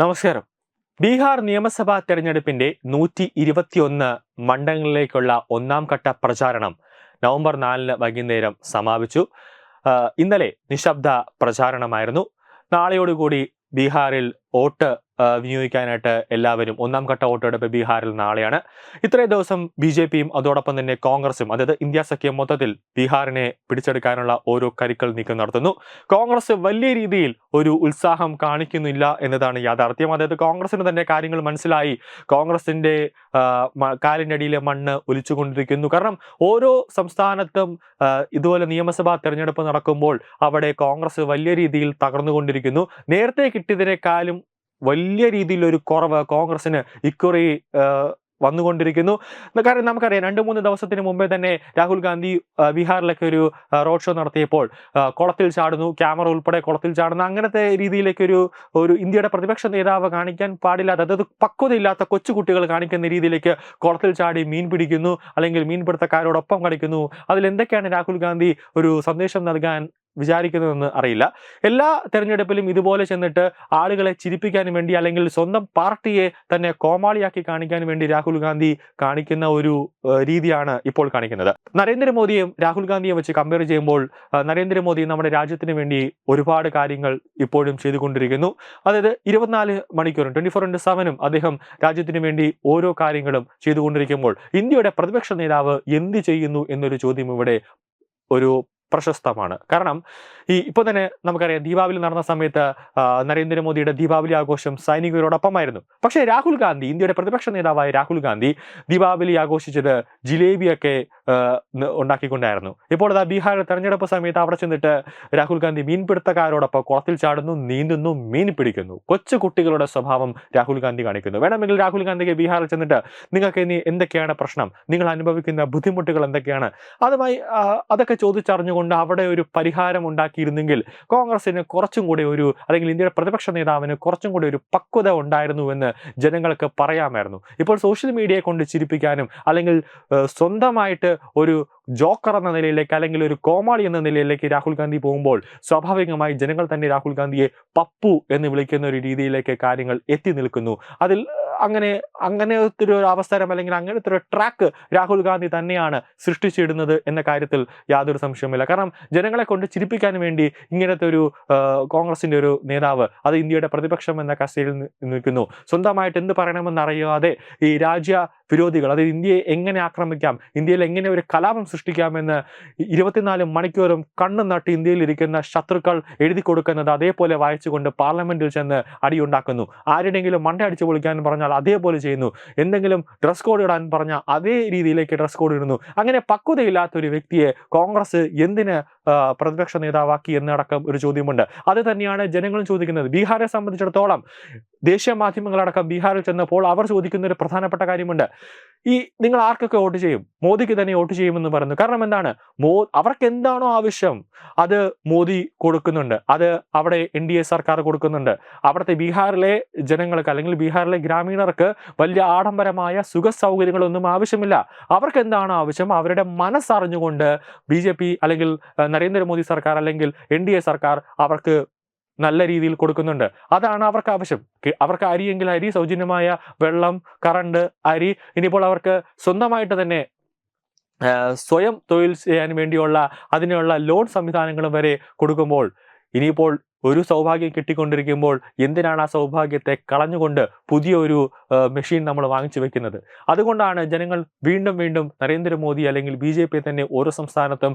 നമസ്കാരം. ബീഹാർ നിയമസഭാ തെരഞ്ഞെടുപ്പിന്റെ നൂറ്റി ഇരുപത്തിയൊന്ന് മണ്ഡലങ്ങളിലേക്കുള്ള ഒന്നാം ഘട്ട പ്രചാരണം നവംബർ നാലിന് വൈകുന്നേരം സമാപിച്ചു. ഇന്നലെ നിശബ്ദ പ്രചാരണമായിരുന്നു. നാളെയോടുകൂടി ബീഹാറിൽ വോട്ട് വിനിയോഗിക്കാനായിട്ട് എല്ലാവരും ഒന്നാം ഘട്ട വോട്ടെടുപ്പ് ബീഹാറിൽ നാളെയാണ്. ഇത്രയും ദിവസം ബി ജെ പിയും അതോടൊപ്പം തന്നെ കോൺഗ്രസും അതായത് ഇന്ത്യ സഖ്യം മൊത്തത്തിൽ ബീഹാറിനെ പിടിച്ചെടുക്കാനുള്ള ഓരോ കരുക്കൾ നീക്കം നടത്തുന്നു. കോൺഗ്രസ് വലിയ രീതിയിൽ ഒരു ഉത്സാഹം കാണിക്കുന്നില്ല എന്നതാണ് യാഥാർത്ഥ്യം. അതായത് കോൺഗ്രസിന് തന്നെ കാര്യങ്ങൾ മനസ്സിലായി. കോൺഗ്രസിന്റെ കാലിന്റെ അടിയിലെ മണ്ണ് ഒലിച്ചുകൊണ്ടിരിക്കുന്നു. കാരണം ഓരോ സംസ്ഥാനത്തും ഇതുപോലെ നിയമസഭാ തെരഞ്ഞെടുപ്പ് നടക്കുമ്പോൾ അവിടെ കോൺഗ്രസ് വലിയ രീതിയിൽ തകർന്നുകൊണ്ടിരിക്കുന്നു. നേരത്തെ കിട്ടിയതിനേക്കാളും വലിയ രീതിയിലൊരു കുറവ് കോൺഗ്രസിന് ഇക്കുറി വന്നുകൊണ്ടിരിക്കുന്നു. കാരണം നമുക്കറിയാം രണ്ട് മൂന്ന് ദിവസത്തിന് മുമ്പേ തന്നെ രാഹുൽ ഗാന്ധി ബീഹാറിലൊക്കെ ഒരു റോഡ് ഷോ നടത്തിയപ്പോൾ കുളത്തിൽ ചാടുന്നു ക്യാമറ ഉൾപ്പെടെ കുളത്തിൽ ചാടുന്നു. അങ്ങനത്തെ രീതിയിലേക്കൊരു ഒരു ഇന്ത്യയുടെ പ്രതിപക്ഷ നേതാവ് കാണിക്കാൻ പാടില്ലാത്ത അതായത് പക്വതയില്ലാത്ത കൊച്ചുകുട്ടികൾ കാണിക്കുന്ന രീതിയിലേക്ക് കുളത്തിൽ ചാടി മീൻ പിടിക്കുന്നു അല്ലെങ്കിൽ മീൻപിടുത്തക്കാരോടൊപ്പം കളിക്കുന്നു. അതിൽ എന്തൊക്കെയാണ് രാഹുൽ ഗാന്ധി ഒരു സന്ദേശം നൽകാൻ വിചാരിക്കുന്നതെന്ന് അറിയില്ല. എല്ലാ തെരഞ്ഞെടുപ്പിലും ഇതുപോലെ ചെന്നിട്ട് ആളുകളെ ചിരിപ്പിക്കാനും വേണ്ടി അല്ലെങ്കിൽ സ്വന്തം പാർട്ടിയെ തന്നെ കോമാളിയാക്കി കാണിക്കാൻ വേണ്ടി രാഹുൽ ഗാന്ധി കാണിക്കുന്ന ഒരു രീതിയാണ് ഇപ്പോൾ കാണിക്കുന്നത്. നരേന്ദ്രമോദിയും രാഹുൽ ഗാന്ധിയും വെച്ച് കമ്പയർ ചെയ്യുമ്പോൾ നരേന്ദ്രമോദി നമ്മുടെ രാജ്യത്തിന് വേണ്ടി ഒരുപാട് കാര്യങ്ങൾ ഇപ്പോഴും ചെയ്തുകൊണ്ടിരിക്കുന്നു. അതായത് ഇരുപത്തിനാല് മണിക്കൂറും ട്വന്റി ഫോർ ഇന്റു സെവനും അദ്ദേഹം രാജ്യത്തിന് വേണ്ടി ഓരോ കാര്യങ്ങളും ചെയ്തുകൊണ്ടിരിക്കുമ്പോൾ ഇന്ത്യയുടെ പ്രതിപക്ഷ നേതാവ് എന്ത് ചെയ്യുന്നു എന്നൊരു ചോദ്യം ഇവിടെ ഒരു പ്രശസ്തമാണ്. കാരണം ഈ ഇപ്പോൾ തന്നെ നമുക്കറിയാം ദീപാവലി നടന്ന സമയത്ത് നരേന്ദ്രമോദിയുടെ ദീപാവലി ആഘോഷം സൈനികരോടൊപ്പമായിരുന്നു. പക്ഷേ രാഹുൽ ഗാന്ധി ഇന്ത്യയുടെ പ്രതിപക്ഷ നേതാവായ രാഹുൽ ഗാന്ധി ദീപാവലി ആഘോഷിച്ചത് ജിലേബിയൊക്കെ ഉണ്ടാക്കിക്കൊണ്ടായിരുന്നു. ഇപ്പോൾ അതാ ബീഹാർ തെരഞ്ഞെടുപ്പ് സമയത്ത് അവിടെ ചെന്നിട്ട് രാഹുൽ ഗാന്ധി മീൻപിടുത്തക്കാരോടൊപ്പം കുളത്തിൽ ചാടുന്നു നീന്തുന്നു മീൻ പിടിക്കുന്നു. കൊച്ചു കുട്ടികളുടെ സ്വഭാവം രാഹുൽ ഗാന്ധി കാണിക്കുന്നു. വേണമെങ്കിൽ രാഹുൽ ഗാന്ധിക്ക് ബീഹാറിൽ ചെന്നിട്ട് നിങ്ങൾക്ക് ഇനി എന്തൊക്കെയാണ് പ്രശ്നം? നിങ്ങൾ അനുഭവിക്കുന്ന ബുദ്ധിമുട്ടുകൾ എന്തൊക്കെയാണ്? അതുമായി അതൊക്കെ ചോദിച്ചറിഞ്ഞുകൊണ്ട് അവിടെ ഒരു പരിഹാരം ഉണ്ടാക്കിയിരുന്നെങ്കിൽ കോൺഗ്രസിന് കുറച്ചും കൂടി ഒരു അല്ലെങ്കിൽ ഇന്ത്യയുടെ പ്രതിപക്ഷ നേതാവിന് കുറച്ചും കൂടി ഒരു പക്വത ഉണ്ടായിരുന്നു എന്ന് ജനങ്ങൾക്ക് പറയാമായിരുന്നു. ഇപ്പോൾ സോഷ്യൽ മീഡിയയെ കൊണ്ട് ചിരിപ്പിക്കാനും അല്ലെങ്കിൽ സ്വന്തമായിട്ട് ഒരു ജോക്കർ എന്ന നിലയിലേക്ക് അല്ലെങ്കിൽ ഒരു കോമാളി എന്ന നിലയിലേക്ക് രാഹുൽ ഗാന്ധി പോകുമ്പോൾ സ്വാഭാവികമായി ജനങ്ങൾ തന്നെ രാഹുൽ ഗാന്ധിയെ പപ്പു എന്ന് വിളിക്കുന്ന ഒരു രീതിയിലേക്ക് കാര്യങ്ങൾ എത്തി നിൽക്കുന്നു. അതിൽ അങ്ങനെ അങ്ങനത്തെ ഒരു അവസരം അല്ലെങ്കിൽ അങ്ങനത്തെ ഒരു ട്രാക്ക് രാഹുൽ ഗാന്ധി തന്നെയാണ് സൃഷ്ടിച്ചിടുന്നത് എന്ന കാര്യത്തിൽ യാതൊരു സംശയവുമില്ല. കാരണം ജനങ്ങളെ കൊണ്ട് ചിരിപ്പിക്കാൻ വേണ്ടി ഇങ്ങനത്തെ ഒരു കോൺഗ്രസിന്റെ ഒരു നേതാവ് അത് ഇന്ത്യയുടെ പ്രതിപക്ഷം എന്ന കസ്റ്റഡിയിൽ നിൽക്കുന്നു. സ്വന്തമായിട്ട് എന്ത് പറയണമെന്ന് അറിയാതെ ഈ രാജ്യ വിരോധികൾ. അതായത് ഇന്ത്യയെ എങ്ങനെ ആക്രമിക്കാം? ഇന്ത്യയിൽ എങ്ങനെ ഒരു കലാപം സൃഷ്ടിക്കാമെന്ന് ഇരുപത്തിനാല് മണിക്കൂറും കണ്ണു നട്ട് ഇന്ത്യയിൽ ഇരിക്കുന്ന ശത്രുക്കൾ എഴുതി കൊടുക്കുന്നത് അതേപോലെ വായിച്ചുകൊണ്ട് പാർലമെന്റിൽ ചെന്ന് അടിയുണ്ടാക്കുന്നു. ആരുടെങ്കിലും മണ്ട അടിച്ചു പൊളിക്കാൻ പറഞ്ഞാൽ അതേപോലെ ചെയ്യുന്നു. എന്തെങ്കിലും ഡ്രസ് കോഡ് ഇടാൻ പറഞ്ഞാൽ അതേ രീതിയിലേക്ക് ഡ്രസ് കോഡ് ഇടുന്നു. അങ്ങനെ പക്വതയില്ലാത്ത ഒരു വ്യക്തിയെ കോൺഗ്രസ് എന്തിന് പ്രതിപക്ഷ നേതാവാക്കി എന്നടക്കം ഒരു ചോദ്യമുണ്ട്. അത് തന്നെയാണ് ജനങ്ങളും ചോദിക്കുന്നത്. ബീഹാറെ സംബന്ധിച്ചിടത്തോളം ദേശീയ മാധ്യമങ്ങളടക്കം ബീഹാറിൽ ചെന്നപ്പോൾ അവർ ചോദിക്കുന്ന ഒരു പ്രധാനപ്പെട്ട കാര്യമുണ്ട്. ഈ നിങ്ങൾ ആർക്കൊക്കെ വോട്ട് ചെയ്യും? മോദിക്ക് തന്നെ വോട്ട് ചെയ്യുമെന്ന് പറയുന്നു. കാരണം എന്താണ്? മോ അവർക്ക് എന്താണോ ആവശ്യം അത് മോദി കൊടുക്കുന്നുണ്ട്. അത് അവിടെ എൻ ഡി എ സർക്കാർ കൊടുക്കുന്നുണ്ട്. അവിടുത്തെ ബീഹാറിലെ ജനങ്ങൾക്ക് അല്ലെങ്കിൽ ബീഹാറിലെ ഗ്രാമീണർക്ക് വലിയ ആഡംബരമായ സുഖ സൗകര്യങ്ങളൊന്നും ആവശ്യമില്ല. അവർക്ക് എന്താണ് ആവശ്യം? അവരുടെ മനസ്സറിഞ്ഞുകൊണ്ട് ബി ജെ പി അല്ലെങ്കിൽ നരേന്ദ്രമോദി സർക്കാർ അല്ലെങ്കിൽ എൻ ഡി എ സർക്കാർ അവർക്ക് നല്ല രീതിയിൽ കൊടുക്കുന്നുണ്ട്. അതാണ് അവർക്ക് ആവശ്യം. അവർക്ക് അരിയെങ്കിൽ അരി സൗജന്യമായ വെള്ളം കറണ്ട് അരി ഇനിയിപ്പോൾ അവർക്ക് സ്വന്തമായിട്ട് തന്നെ സ്വയം തൊഴിൽ ചെയ്യാൻ വേണ്ടിയുള്ള അതിനുള്ള ലോൺ സംവിധാനങ്ങളും വരെ കൊടുക്കുമ്പോൾ ഇനിയിപ്പോൾ ഒരു സൗഭാഗ്യം കിട്ടിക്കൊണ്ടിരിക്കുമ്പോൾ എന്തിനാണ് ആ സൗഭാഗ്യത്തെ കളഞ്ഞുകൊണ്ട് പുതിയ ഒരു മെഷീൻ നമ്മൾ വാങ്ങിച്ചു വെക്കുന്നത്? അതുകൊണ്ടാണ് ജനങ്ങൾ വീണ്ടും വീണ്ടും നരേന്ദ്രമോദി അല്ലെങ്കിൽ ബി തന്നെ ഓരോ സംസ്ഥാനത്തും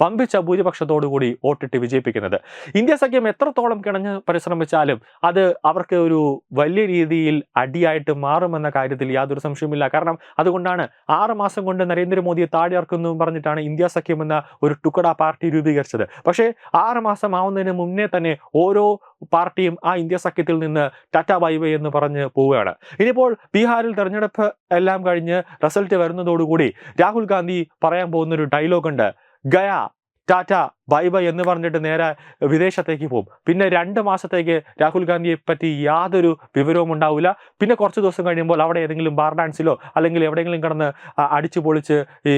പമ്പിച്ച ഭൂരിപക്ഷത്തോടുകൂടി വോട്ടിട്ട് വിജയിപ്പിക്കുന്നത്. ഇന്ത്യ സഖ്യം എത്രത്തോളം കിണഞ്ഞ് പരിശ്രമിച്ചാലും അത് അവർക്ക് ഒരു വലിയ രീതിയിൽ അടിയായിട്ട് മാറുമെന്ന കാര്യത്തിൽ യാതൊരു സംശയവുമില്ല. കാരണം അതുകൊണ്ടാണ് ആറ് മാസം കൊണ്ട് നരേന്ദ്രമോദിയെ താഴെ ഇറക്കുന്നു പറഞ്ഞിട്ടാണ് ഇന്ത്യ സഖ്യം എന്ന ഒരു ടുക്കട പാർട്ടി രൂപീകരിച്ചത്. പക്ഷേ ആറ് മാസം ആവുന്നതിന് മുന്നേ തന്നെ ഓരോ പാർട്ടിയും ആ ഇന്ത്യ സഖ്യത്തിൽ നിന്ന് ടാറ്റ ബൈ എന്ന് പറഞ്ഞ് പോവുകയാണ്. ഇനിയിപ്പോൾ ബീഹാറിൽ തെരഞ്ഞെടുപ്പ് എല്ലാം കഴിഞ്ഞ് റിസൾട്ട് വരുന്നതോടുകൂടി രാഹുൽ ഗാന്ധി പറയാൻ പോകുന്ന ഒരു ഡയലോഗ് ഉണ്ട് ഗയ ടാറ്റ ബൈ ബൈ എന്ന് പറഞ്ഞിട്ട് നേരെ വിദേശത്തേക്ക് പോകും. പിന്നെ രണ്ട് മാസത്തേക്ക് രാഹുൽ ഗാന്ധിയെ പറ്റി യാതൊരു വിവരവും ഉണ്ടാവില്ല. പിന്നെ കുറച്ച് ദിവസം കഴിയുമ്പോൾ അവിടെ ഏതെങ്കിലും ബാർ ഡാൻസിലോ അല്ലെങ്കിൽ എവിടെയെങ്കിലും കിടന്ന് അടിച്ചു പൊളിച്ച് ഈ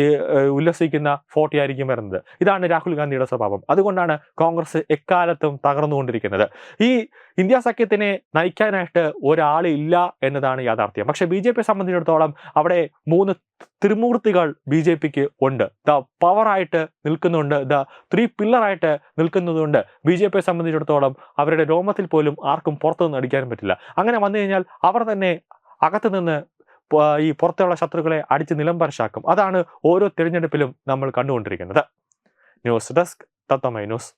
ഉല്ലസിക്കുന്ന ഫോട്ടോ ആയിരിക്കും വരുന്നത്. ഇതാണ് രാഹുൽ ഗാന്ധിയുടെ സ്വഭാവം. അതുകൊണ്ടാണ് കോൺഗ്രസ് എക്കാലത്തും തകർന്നുകൊണ്ടിരിക്കുന്നത്. ഈ ഇന്ത്യ സഖ്യത്തിനെ നയിക്കാനായിട്ട് ഒരാളില്ല എന്നതാണ് യാഥാർത്ഥ്യം. പക്ഷേ ബി ജെ പിയെ സംബന്ധിച്ചിടത്തോളം അവിടെ മൂന്ന് ത്രിമൂർത്തികൾ ബി ജെ പിക്ക് ഉണ്ട്. ദ പവറായിട്ട് നിൽക്കുന്നുണ്ട്. ദ ത്രീ പില്ലറായിട്ട് നിൽക്കുന്നതുകൊണ്ട് ബി ജെ പിയെ സംബന്ധിച്ചിടത്തോളം അവരുടെ രോമത്തിൽ പോലും ആർക്കും പുറത്തുനിന്ന് അടിക്കാനും പറ്റില്ല. അങ്ങനെ വന്നു കഴിഞ്ഞാൽ അവർ തന്നെ അകത്ത് നിന്ന് ഈ പുറത്തുള്ള ശത്രുക്കളെ അടിച്ച് നിലംപരശാക്കും അതാണ് ഓരോ തിരഞ്ഞെടുപ്പിലും നമ്മൾ കണ്ടുകൊണ്ടിരിക്കുന്നത്. ന്യൂസ് ഡെസ്ക് തത്തമൈ ന്യൂസ്.